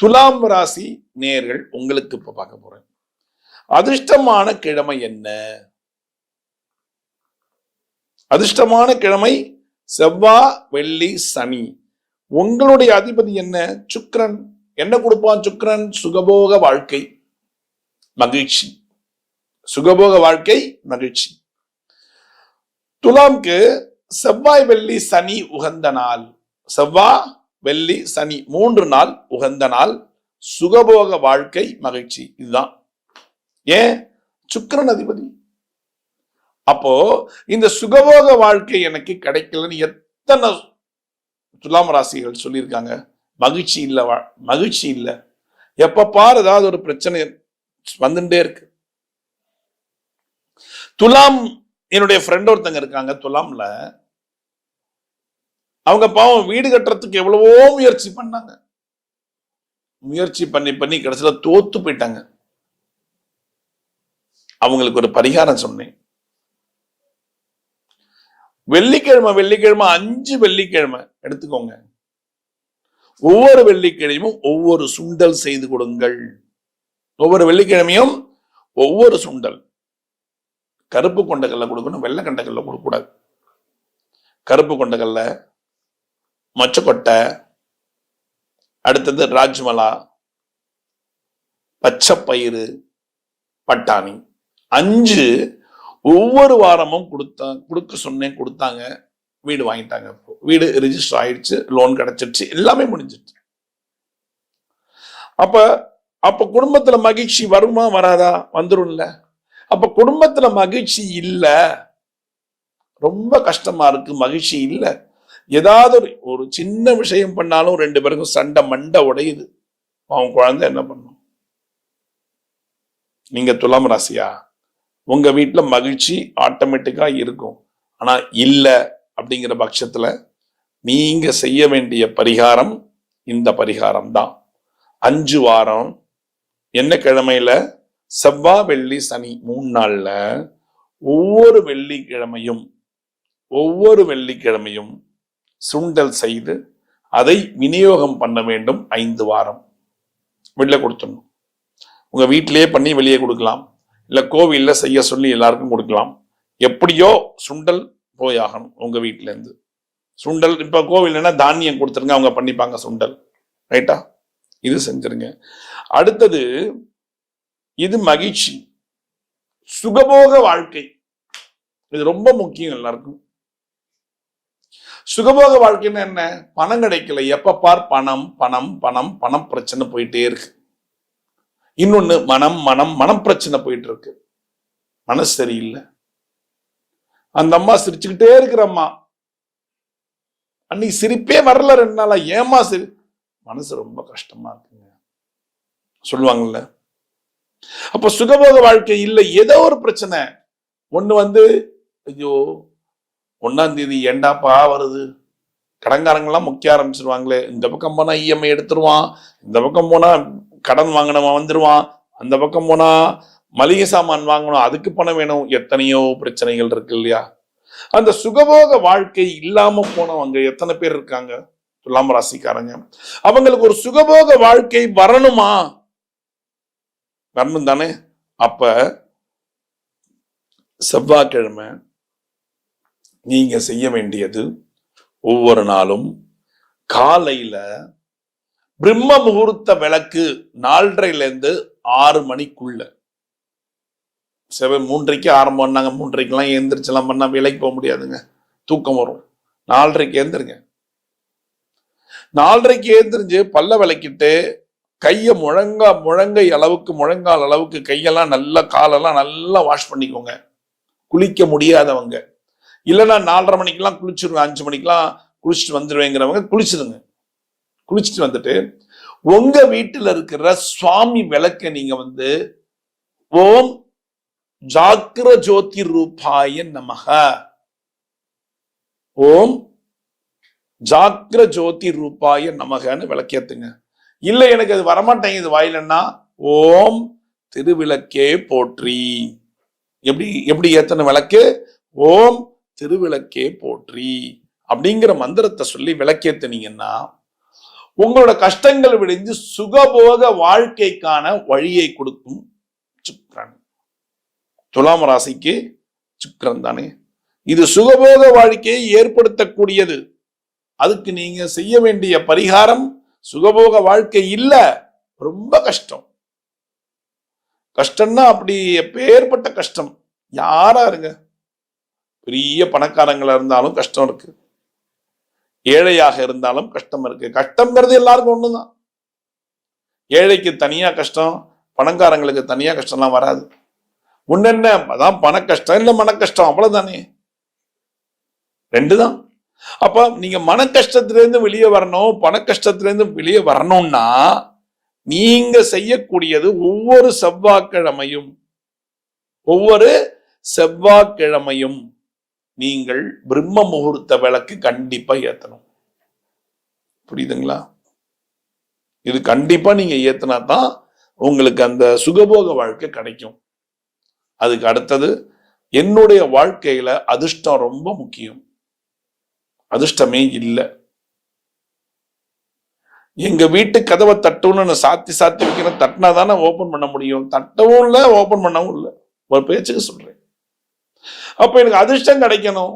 துலாம் ராசி நேர்கள் உங்களுக்கு இப்ப பார்க்க போறேன். அதிர்ஷ்டமான கிழமை என்ன? அதிர்ஷ்டமான கிழமை செவ்வாய் வெள்ளி சனி. உங்களுடைய அதிபதி என்ன? சுக்ரன் என்ன கொடுப்பான் சுக்ரன் சுகபோக வாழ்க்கை மகிழ்ச்சி. சுகபோக வாழ்க்கை மகிழ்ச்சி. துலாம்க்கு செவ்வாய் வெள்ளி சனி உகந்த நாள். செவ்வாய் வெள்ளி சனி மூன்று நாள் உகந்த நாள் சுகபோக வாழ்க்கை மகிழ்ச்சி. இதுதான். ஏன்? சுக்கரன் அதிபதி. அப்போ இந்த சுகபோக வாழ்க்கை எனக்கு கிடைக்கலன்னு எத்தனை துலாம் ராசிகள் சொல்லியிருக்காங்க? மகிழ்ச்சி இல்லை வா- மகிழ்ச்சி இல்லை. எப்ப பாரு ஏதாவது ஒரு பிரச்சனை வந்துட்டே இருக்கு. துலாம் என்னுடைய ஃப்ரெண்ட் ஒருத்தங்க இருக்காங்க துலாம்ல. அவங்க பாவம் வீடு கட்டுறதுக்கு எவ்வளவோ முயற்சி பண்ணாங்க. முயற்சி பண்ணி பண்ணி கடைசியில் தோத்து போயிட்டாங்க. அவங்களுக்கு ஒரு பரிகாரம் சொன்னேன். வெள்ளிக்கிழமை வெள்ளிக்கிழமை அஞ்சு வெள்ளிக்கிழமை எடுத்துக்கோங்க. ஒவ்வொரு வெள்ளிக்கிழமையும் ஒவ்வொரு சுண்டல் செய்து கொடுங்கள். ஒவ்வொரு வெள்ளிக்கிழமையும் ஒவ்வொரு சுண்டல். கருப்பு கொண்டக்கல்ல கொடுக்கணும் வெள்ளை கொண்டக்கல்ல கொடுக்கக்கூடாது. கருப்பு கொண்டக்கல்ல மொச்சக்கொட்டை அடுத்தது ராஜ்மலா பச்சைப்பயிறு பட்டாணி. அஞ்சு ஒவ்வொரு வாரமும் கொடுத்தா கொடுக்க சொன்னேன் கொடுத்தாங்க. வீடு வாங்கிட்டாங்க இப்போ. வீடு ரிஜிஸ்டர் ஆயிடுச்சு லோன் கிடைச்சிருச்சு எல்லாமே முடிஞ்சிருச்சு. அப்ப அப்ப குடும்பத்துல மகிழ்ச்சி வருமா வராதா? வந்துரும்ல. அப்ப குடும்பத்துல மகிழ்ச்சி இல்லை. ரொம்ப கஷ்டமா இருக்கு மகிழ்ச்சி இல்லை. ஏதாவது ஒரு ஒரு சின்ன விஷயம் பண்ணாலும் ரெண்டு பேருக்கும் சண்டை மண்டை உடையுது. அவன் குழந்தை என்ன பண்ணும்? நீங்க துலாம் ராசியா? உங்க வீட்டில் மகிழ்ச்சி ஆட்டோமேட்டிக்கா இருக்கும். ஆனா இல்லை அப்படிங்கிற பட்சத்துல நீங்க செய்ய வேண்டிய பரிகாரம் இந்த பரிகாரம் தான். அஞ்சு வாரம் என்ன கிழமையில? செவ்வாய் வெள்ளி சனி மூணு நாள்ல ஒவ்வொரு வெள்ளிக்கிழமையும் ஒவ்வொரு வெள்ளிக்கிழமையும் சுண்டல் செய்து அதை விநியோகம் பண்ண வேண்டும் ஐந்து வாரம். வெளில கொடுத்துடணும். உங்க வீட்டிலேயே பண்ணி வெளியே கொடுக்கலாம். இல்லை கோவிலில் செய்ய சொல்லி எல்லாருக்கும் கொடுக்கலாம். எப்படியோ சுண்டல் போயாகணும் உங்கள் உங்க சுண்டல் இப்போ கோவில்னா தானியம் கொடுத்துருங்க அவங்க பண்ணிப்பாங்க சுண்டல். ரைட்டா? இது செஞ்சிருங்க. அடுத்தது இது மகிழ்ச்சி. சுகபோக வாழ்க்கை. இது ரொம்ப முக்கியம் எல்லாருக்கும். சுகபோக வாழ்க்கைன்னா என்ன? பணம் கிடைக்கல. எப்ப பார்? பணம் பணம் பணம் பணம் பிரச்சனை போயிட்டே இருக்கு. இன்னொன்னு மனம் மனம் மனம் பிரச்சனை போயிட்டு இருக்கு. மனசு சரியில்லை. அந்த அம்மா சிரிச்சுக்கிட்டே இருக்கிற அம்மா. அன்னைக்கு சிரிப்பே வரல ரெண்டு நாளா. ஏமா சிரி? மனசு ரொம்ப கஷ்டமா இருக்குங்க. சொல்லுவாங்கல்ல. அப்ப சுகபோக வாழ்க்கை இல்லை. ஏதோ ஒரு பிரச்சனை. ஒண்ணு வந்து ஐயோ ஒன்னாம் தேதி ஏண்டாப்பா வருது? கடன்காரங்கெல்லாம் முக்கிய ஆரம்பிச்சிருவாங்களே. இந்த பக்கம் போனா இஎம்ஐ எடுத்துருவான். இந்த பக்கம் போனா கடன் வாங்கினவன் வந்துருவான். அந்த பக்கம் போனா மளிகை சாமான் வாங்கணும். அதுக்கு பணம் வேணும். எத்தனையோ பிரச்சனைகள் இருக்கு இல்லையா? அந்த சுகபோக வாழ்க்கை இல்லாம போனவங்க எத்தனை பேர் இருக்காங்க? துலாம் ராசிக்காரங்க. அவங்களுக்கு ஒரு சுகபோக வாழ்க்கை வரணுமா? வரணும் தானே? அப்ப செவ்வாய்க்கிழமை நீங்க செய்ய வேண்டியது ஒவ்வொரு நாளும் காலையில பிரம்ம முகூர்த்த விளக்கு நாலரைலேருந்து ஆறு மணிக்குள்ள. செவ மூன்றைக்கு ஆரம்பம் பண்ணாங்க. மூன்றைக்கெல்லாம் எழுந்திரிச்செல்லாம் பண்ணால் வேலைக்கு போக முடியாதுங்க. தூக்கம் வரும். நாலரைக்கு எழுந்திருங்க நாலரைக்கு எழுந்திரிஞ்சு பல்ல விளக்கிட்டு கையை முழங்கா முழங்கை அளவுக்கு முழங்கால் அளவுக்கு கையெல்லாம் நல்லா காலெல்லாம் நல்லா வாஷ் பண்ணிக்கோங்க. குளிக்க முடியாதவங்க. இல்லைன்னா நாலரை மணிக்கெல்லாம் குளிச்சிருவேன் அஞ்சு மணிக்கெல்லாம் குளிச்சுட்டு வந்துடுவேங்கிறவங்க குளிச்சிடுங்க குளிச்சுட்டு வந்துட்டு உங்க வீட்டுல இருக்கிற சுவாமி விளக்க நீங்க வந்து ஓம் ஜாக்கிர ஜோதி ரூபாய நமக. ஓம் ஜாக்கிர ஜோதி ரூபாய நமகன்னு விளக்கேத்துங்க. இல்ல எனக்கு அது வரமாட்டேங்குது வாயிலன்னா ஓம் திருவிளக்கே போற்றி. எப்படி எப்படி ஏத்தன விளக்கு? ஓம் திருவிளக்கே போற்றி. அப்படிங்கிற மந்திரத்தை சொல்லி விளக்கேத்துனீங்கன்னா உங்களோட கஷ்டங்கள் விடைந்து சுகபோக வாழ்க்கைக்கான வழியை கொடுக்கும் சுக்ரன் துலாம் ராசிக்கு சுக்ரன் தானே. இது சுகபோக வாழ்க்கையை ஏற்படுத்தக்கூடியது. அதுக்கு நீங்க செய்ய வேண்டிய பரிகாரம் சுகபோக வாழ்க்கை இல்ல ரொம்ப கஷ்டம். கஷ்டம்னா அப்படி எப்பேற்பட்ட கஷ்டம். யாரா இருங்க. பெரிய பணக்காரங்களா இருந்தாலும் கஷ்டம் இருக்கு. ஏழையாக இருந்தாலும் கஷ்டம் இருக்கு. கஷ்டம்ங்கிறது எல்லாருக்கும் ஒண்ணுதான். ஏழைக்கு தனியா கஷ்டம் பணக்காரங்களுக்கு தனியா கஷ்டம்லாம் வராது. முன்னென்ன அதான் பண கஷ்டம் இல்லை மன கஷ்டம் அவ்வளவுதானே? ரெண்டு தான் அப்ப நீங்க மன கஷ்டத்திலிருந்து வெளியே வரணும் பண கஷ்டத்திலிருந்து வெளியே வரணும்னா நீங்க செய்யக்கூடியது ஒவ்வொரு செவ்வாய்க்கிழமையும் ஒவ்வொரு செவ்வாய்க்கிழமையும். நீங்கள் பிரம்ம முகூர்த்த விளக்கு கண்டிப்பா ஏத்தணும். புரியுதுங்களா? இது கண்டிப்பா நீங்க ஏத்தினா தான் உங்களுக்கு அந்த சுகபோக வாழ்க்கை கிடைக்கும். அதுக்கு அடுத்தது என்னுடைய வாழ்க்கையில அதிர்ஷ்டம் ரொம்ப முக்கியம். அதிர்ஷ்டமே இல்லை. எங்க வீட்டு கதவை தட்டணும்னு நான் சாத்தி சாத்தி வைக்கிறேன் தட்டினா தானே ஓபன் பண்ண முடியும். தட்டவும் இல்லை ஓபன் பண்ணவும் இல்லை. ஒரு பேச்சுக்கு சொல்றேன். அப்போ எனக்கு அதிர்ஷ்டம் கிடைக்கணும்.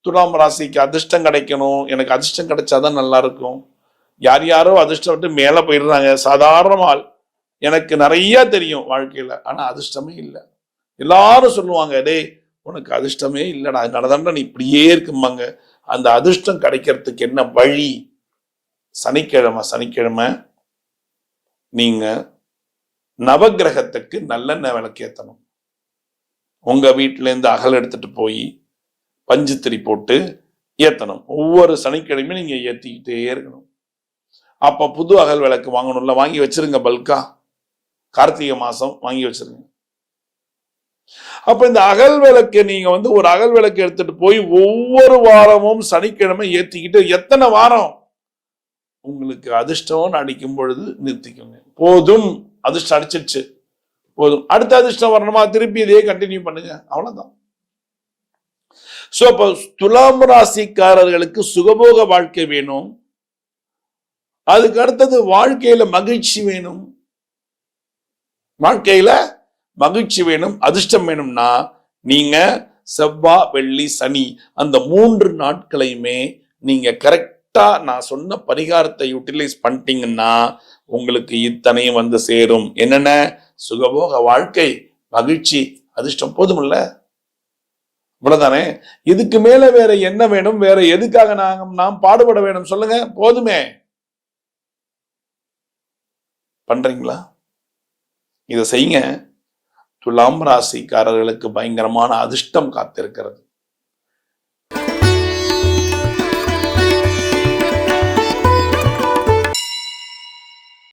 துலாம் ராசிக்கு அதிர்ஷ்டம் கிடைக்கணும். எனக்கு அதிர்ஷ்டம் கிடைச்சாதான் நல்லா இருக்கும். யார் யாரோ அதிர்ஷ்டம் விட்டு மேலே போயிடுறாங்க. சாதாரண ஆள். எனக்கு நிறைய தெரியும் வாழ்க்கையில். ஆனால் அதிர்ஷ்டமே இல்லை. எல்லாரும் சொல்லுவாங்க டேய் உனக்கு அதிர்ஷ்டமே இல்லைடா. அதனால நீ இப்படியே இருக்குமாங்க அந்த அதிர்ஷ்டம் கிடைக்கிறதுக்கு என்ன வழி? சனிக்கிழமை சனிக்கிழமை நீங்கள் நவக்கிரகத்துக்கு நல்லெண்ணெய் விளக்கேற்றணும் உங்கள் வீட்டிலேருந்து அகல் எடுத்துகிட்டு போய் பஞ்சுத்திரி போட்டு ஏற்றணும் ஒவ்வொரு சனிக்கிழமையும் நீங்கள் ஏற்றிக்கிட்டே இருக்கணும். அப்போ புது அகல் விளக்கு வாங்கணும்ல வாங்கி வச்சிருங்க பல்கா கார்த்திகை மாதம் வாங்கி வச்சிருங்க. அப்ப இந்த அகல் விளக்கு நீங்க வந்து ஒரு அகல் விளக்கு எடுத்துட்டு போய் ஒவ்வொரு வாரமும் சனிக்கிழமை ஏத்திக்கிட்டு எத்தனை வாரம்? உங்களுக்கு அதிர்ஷ்டம் அடிக்கும் பொழுது நிறுத்திக்கோங்க. போதும். அதிர்ஷ்டம் அடிச்சிடுச்சு போதும். அடுத்த அதிர்ஷ்டம் வரணுமா? திருப்பி இதையே கண்டினியூ பண்ணுங்க. அவ்வளவுதான். சோ அப்போ துலாம் ராசிக்காரர்களுக்கு சுகபோக வாழ்க்கை வேணும். அதுக்கு அடுத்தது வாழ்க்கையில மகிழ்ச்சி வேணும். வாழ்க்கையில மகிழ்ச்சி வேணும் அதிர்ஷ்டம் வேணும்னா நீங்க செவ்வா வெள்ளி சனி அந்த மூன்று நாட்களையுமே நீங்க கரெக்ட் நான் சொன்ன பரிகாரத்தை யூட்டிலைஸ் பண்ணிட்டீங்கன்னா உங்களுக்கு இத்தனையும் வந்து சேரும். என்னென்ன? சுகபோக வாழ்க்கை மகிழ்ச்சி அதிர்ஷ்டம் போதுமில்ல? இவ்வளவுதானே? இதுக்கு மேல வேற என்ன வேணும்? வேற எதுக்காக நாங்க நாம் பாடுபட வேணும்? சொல்லுங்க. போதுமே. பண்றீங்களா? இதை செய்யுங்க. துலாம் ராசிக்காரர்களுக்கு பயங்கரமான அதிர்ஷ்டம் காத்திருக்கிறது.